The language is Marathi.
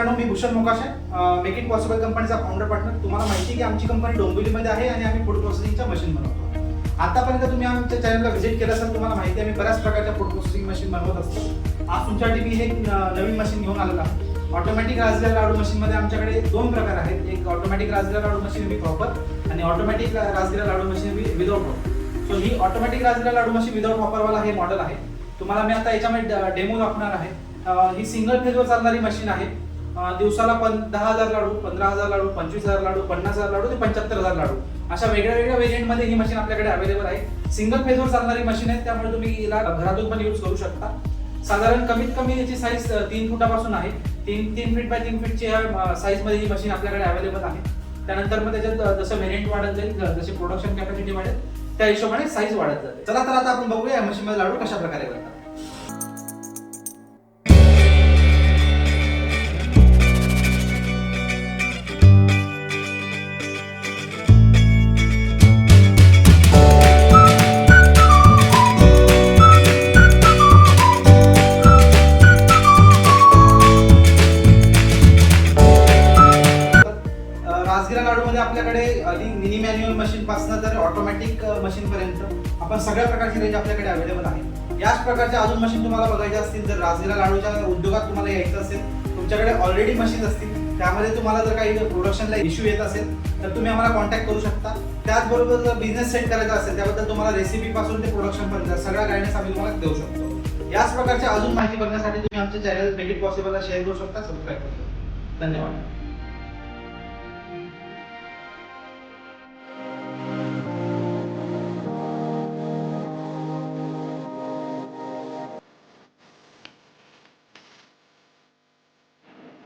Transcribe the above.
मित्रांनो मी Bhushan Mokashe make it possible कंपनीचा फाउंडर पार्टनर तुम्हाला माहिती आहे की आमची कंपनी डोंबिवलीमध्ये आहे आणि आम्ही फूड प्रोसेसिंगच्या मशीन बनवतो. आतापर्यंत तुम्ही आमच्या चॅनलला व्हिजिट केलं असेल तुम्हाला माहिती आहे आम्ही बऱ्याच प्रकारच्या फूड प्रोसेसिंग मशीन बनवत असतो. आज तुमच्यासाठी मी हे नवीन मशीन घेऊन आलेलं आहे. ऑटोमॅटिक राजगिरा लाडू मशीनमध्ये आमच्याकडे दोन प्रकार आहेत. एक ऑटोमॅटिक राजगिरा लाडू मशीन मी प्रॉपर आणि ऑटोमॅटिक राजगिरा लाडू machine be without proper so he automatic राजलेला लाडू मशीन विदाउट वापरवाला हे मॉडेल आहे. तुम्हाला मी आता याच्यामध्ये डेमो दाखवणार आहे. ही सिंगल फेजवर चालणारी मशीन आहे. दिवसाला पण दहा हजार लाडू पंधरा हजार लाडू पंचवीस हजार लाडू पन्नास हजार लाडू ते पंच्याहत्तर हजार लाडू. अशा वेगळ्या वेगळ्या व्हेरियंटमध्ये ही मशीन आपल्याकडे अवेलेबल आहे. सिंगल फेजवर चालणारी मशीन आहे त्यामुळे तुम्ही हिला घरातून पण यूज करू शकता. साधारण कमीत कमी याची साईज तीन फुटापासून आहे. तीन तीन फीट बाय तीन फीटची ह्या साईजमध्ये ही मशीन आपल्याकडे अवेलेबल आहे. त्यानंतर मग त्याच्यात जसं व्हेरियंट वाढत जाईल जशी प्रोडक्शन कॅपॅसिटी वाढेल त्या हिशोबाने साईज वाढत जाते. चला तर आता आपण बघूया या लाडू कशा प्रकारे बनतात. अ, राजगिरा लाडू मध्ये आपल्याकडे आधी मिनी मॅन्युअल मशीन पासून तर ऑटोमॅटिक मशीन पर्यंत आपण सगळ्या प्रकारची रेंज आपल्याकडे अवेलेबल आहे. याच प्रकारच्या अजून मशीन तुम्हाला बघायच्या असतील जर राजगिरा लाडूच्या उद्योगात तुम्हाला यायचं असेल तुमच्याकडे ऑलरेडी मशीन असतील त्यामध्ये तुम्हाला जर काही प्रोडक्शनला इश्यू येत असेल तर तुम्ही आम्हाला कॉन्टॅक्ट करू शकता. त्याचबरोबर जर बिझनेस सेट करायचा असेल त्याबद्दल तुम्हाला रेसिपी पासून ते प्रोडक्शन पर्यंत सगळ्या गायडन्स आम्ही तुम्हाला देऊ शकतो. याच प्रकारच्या अजून माहिती बघण्यासाठी तुम्ही आमच्या चॅनल मेक इट पॉसिबलला शेअर करू शकता सबस्क्राईब करू शकता. धन्यवाद.